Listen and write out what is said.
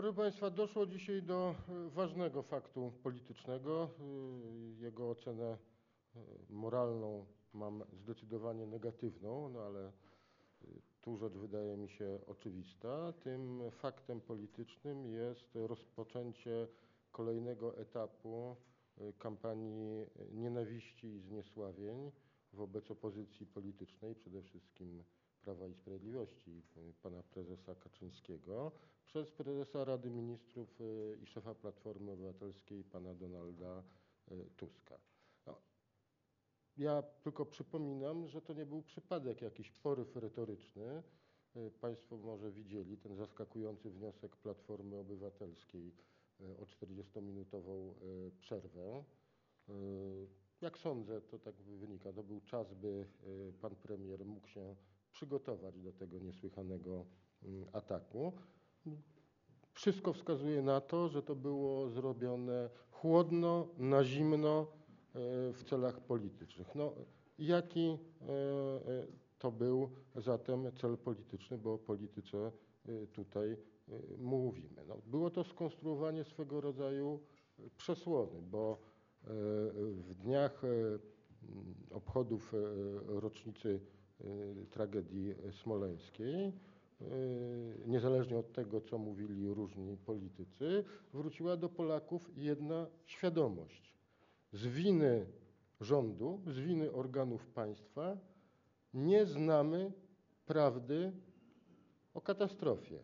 Proszę Państwa, doszło dzisiaj do e, ważnego faktu politycznego. E, Jego ocenę e, moralną mam zdecydowanie negatywną, no ale tu rzecz wydaje mi się oczywista. Tym faktem politycznym jest rozpoczęcie kolejnego etapu kampanii nienawiści i zniesławień wobec opozycji politycznej, przede wszystkim Prawa i Sprawiedliwości, e, pana prezesa Kaczyńskiego, przez prezesa Rady Ministrów e, i szefa Platformy Obywatelskiej, pana Donalda e, Tuska. No, ja tylko przypominam, że to nie był przypadek, jakiś poryw retoryczny. Państwo może widzieli ten zaskakujący wniosek Platformy Obywatelskiej o 40-minutową e, przerwę. Jak sądzę, to tak wynika, to był czas, by e, pan premier mógł się przygotować do tego niesłychanego mm, ataku. Wszystko wskazuje na to, że to było zrobione chłodno, na zimno e, w celach politycznych. No, jaki e, to był zatem cel polityczny, bo o polityce tutaj mówimy. No, było to skonstruowanie swego rodzaju przesłony, bo w dniach e, obchodów e, rocznicy e, tragedii smoleńskiej, niezależnie od tego, co mówili różni politycy, wróciła do Polaków jedna świadomość. Z winy rządu, z winy organów państwa nie znamy prawdy o katastrofie.